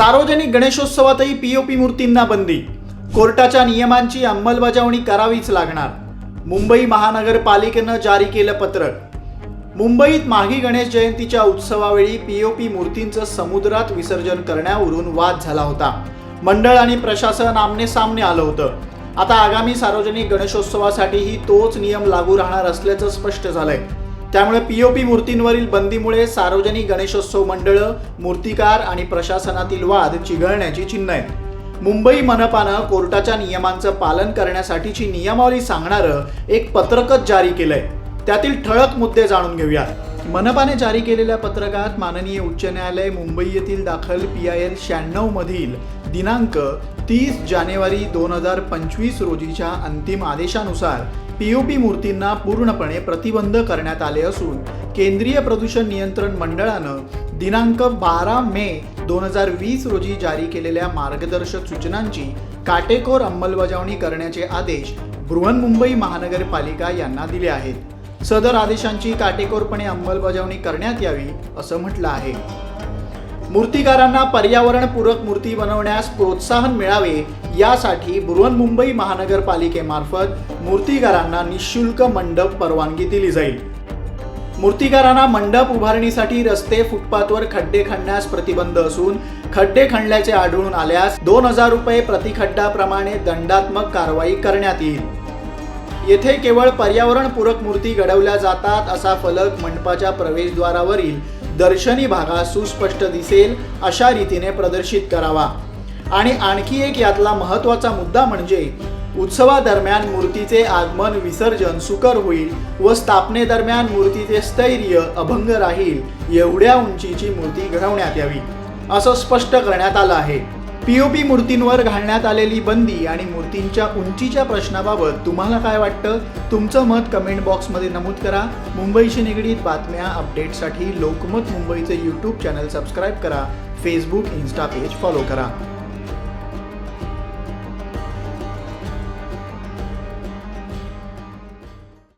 सार्वजनिक गणेशोत्सवातही पीओपी मूर्तींना बंदी. कोर्टाच्या नियमांची अंमलबजावणी करावीच लागणार. मुंबई महानगरपालिकेनं जारी केलं पत्रक. मुंबईत माघी गणेश जयंतीच्या उत्सवावेळी पीओपी मूर्तींचं समुद्रात विसर्जन करण्यावरून वाद झाला होता. मंडळ आणि प्रशासन आमने सामने आलं होतं. आता आगामी सार्वजनिक गणेशोत्सवासाठीही तोच नियम लागू राहणार असल्याचं स्पष्ट झालंय. त्यामुळे पीओपी मूर्तींवरील बंदीमुळे सार्वजनिक गणेशोत्सव मंडळं मूर्तिकार आणि प्रशासनातील वाद चिघळण्याची चिन्ह आहेत. मुंबई मनपानं कोर्टाच्या नियमांचं पालन करण्यासाठीची नियमावली सांगणारं एक पत्रकच जारी केलंय. त्यातील ठळक मुद्दे जाणून घेऊया मनपाने जारी केलेल्या पत्रकात माननीय उच्च न्यायालय मुंबई येथील दाखल पी आय एल शहाण्णव मधील दिनांक तीस जानेवारी दोन हजार पंचवीस रोजीच्या अंतिम आदेशानुसार पीओपी मूर्तींना पूर्णपणे प्रतिबंध करण्यात आले असून केंद्रीय प्रदूषण नियंत्रण मंडळानं दिनांक बारा मे दोन हजार वीस रोजी जारी केलेल्या मार्गदर्शक सूचनांची काटेकोर अंमलबजावणी करण्याचे आदेश बृहन्मुंबई महानगरपालिका यांना दिले आहेत. सदर आदेशांची काटेकोरपणे अंमलबजावणी करण्यात यावी असं म्हटलं आहे. मूर्तिकारांना पर्यावरणपूरक मूर्ती बनवण्यास प्रोत्साहन मिळावे यासाठी बृहन्मुंबई महानगरपालिकेमार्फत मूर्तिकारांना निशुल्क मंडप परवानगी दिली जाईल. मूर्तिकारांना मंडप उभारणीसाठी रस्ते फुटपाथवर खड्डे खणण्यास प्रतिबंध असून खड्डे खणल्याचे आढळून आल्यास दोन हजार रुपये प्रतिखड्डाप्रमाणे दंडात्मक कारवाई करण्यात येईल. येथे केवळ पर्यावरणपूरक मूर्ती घडवल्या जातात असा फलक मंडपाच्या प्रवेशद्वारावरील दर्शनी भागात सुस्पष्ट दिसेल अशा रीतीने प्रदर्शित करावा. आणि आणखी एक यातला महत्त्वाचा मुद्दा म्हणजे उत्सवादरम्यान मूर्तीचे आगमन विसर्जन सुकर होईल व स्थापनेदरम्यान मूर्तीचे स्थैर्य अभंग राहील एवढ्या उंचीची मूर्ती घडवण्यात यावी असं स्पष्ट करण्यात आलं आहे. पीओपी मूर्तींवर घालण्यात आलेली बंदी आणि मूर्तींच्या उंचीच्या प्रश्नाबाबत तुम्हाला काय वाटतं? तुमचं मत कमेंट बॉक्समध्ये नमूद करा. मुंबईशी निगडीत बातम्या अपडेटसाठी लोकमत मुंबईचे यूट्यूब चॅनल सबस्क्राईब करा. फेसबुक इन्स्टा पेज फॉलो करा.